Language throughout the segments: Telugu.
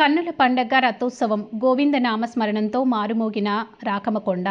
కన్నుల పండగ రథోత్సవం గోవింద నామస్మరణంతో మారుమోగిన రాకమకొండ.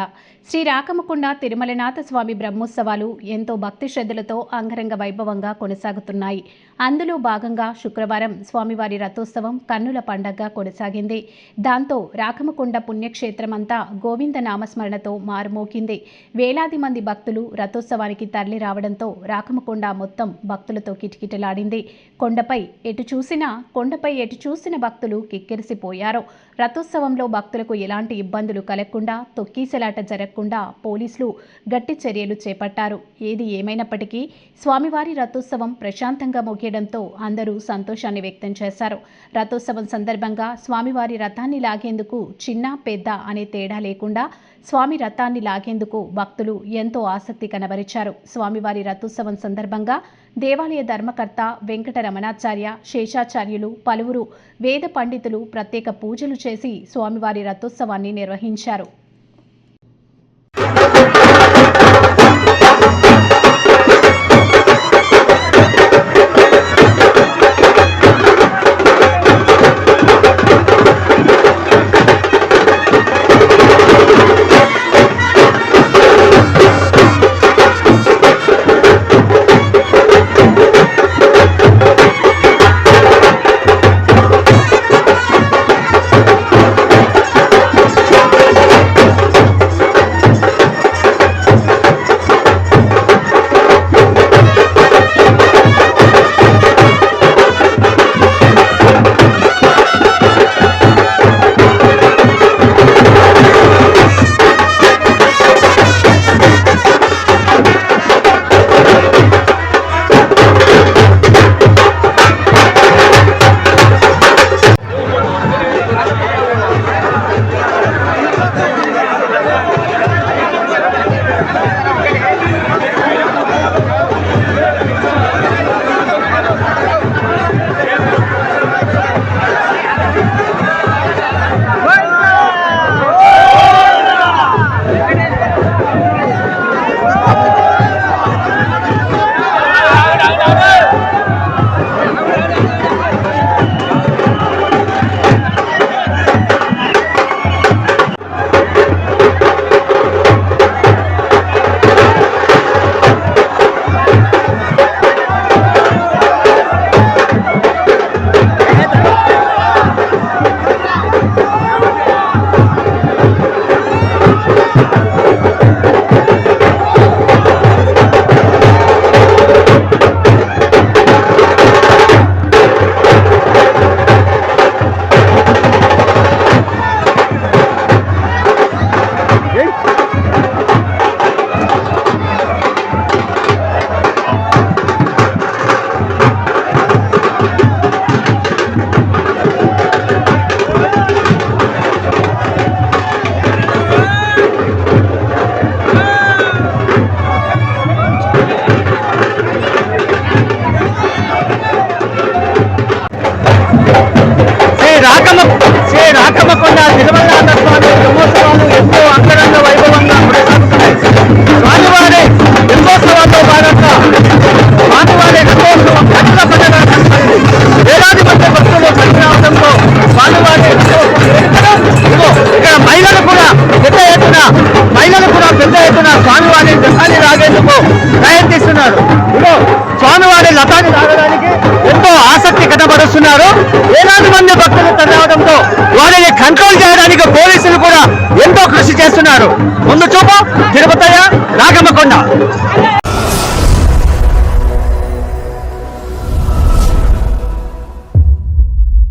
శ్రీ రాకమకొండ తిరుమలనాథ స్వామి బ్రహ్మోత్సవాలు ఎంతో భక్తి శ్రద్ధలతో అంగరంగ వైభవంగా కొనసాగుతున్నాయి. అందులో భాగంగా శుక్రవారం స్వామివారి రథోత్సవం కన్నుల పండగగా కొనసాగింది. దాంతో రాకమకొండ పుణ్యక్షేత్రమంతా గోవింద నామస్మరణతో మారుమోగింది. వేలాది మంది భక్తులు రథోత్సవానికి తరలి రావడంతో రాకమకొండ మొత్తం భక్తులతో కిటకిటలాడింది. కొండపై ఎటు చూసినా కొండపై ఎటు చూసిన భక్తులు కిక్కిరిసిపోయారు రథోత్సవంలో భక్తులకు ఎలాంటి ఇబ్బందులు కలగకుండా తొక్కీసలాట జరగకుండా పోలీసులు గట్టి చర్యలు చేపట్టారు. ఏది ఏమైనప్పటికీ స్వామివారి రథోత్సవం ప్రశాంతంగా ముగియడంతో అందరూ సంతోషాన్ని వ్యక్తం చేశారు. రథోత్సవం సందర్భంగా స్వామివారి రథాన్ని లాగేందుకు చిన్న పెద్ద అనే తేడా లేకుండా స్వామి రథాన్ని లాగేందుకు భక్తులు ఎంతో ఆసక్తి కనబరిచారు. స్వామివారి రథోత్సవం సందర్భంగా దేవాలయ ధర్మకర్త వెంకటరమణాచార్య శేషాచార్యులు పలువురు వేద పండితులు ప్రత్యేక పూజలు చేసి స్వామివారి రథోత్సవాన్ని నిర్వహించారు. చేస్తున్నారు. వేలాది మంది భక్తులు తరవడంతో వారిని కంట్రోల్ చేయడానికి పోలీసులు కూడా ఎంతో కృషి చేస్తున్నారు. ముందు చూపు తిరుపతయ్య రాగమ్మకొండ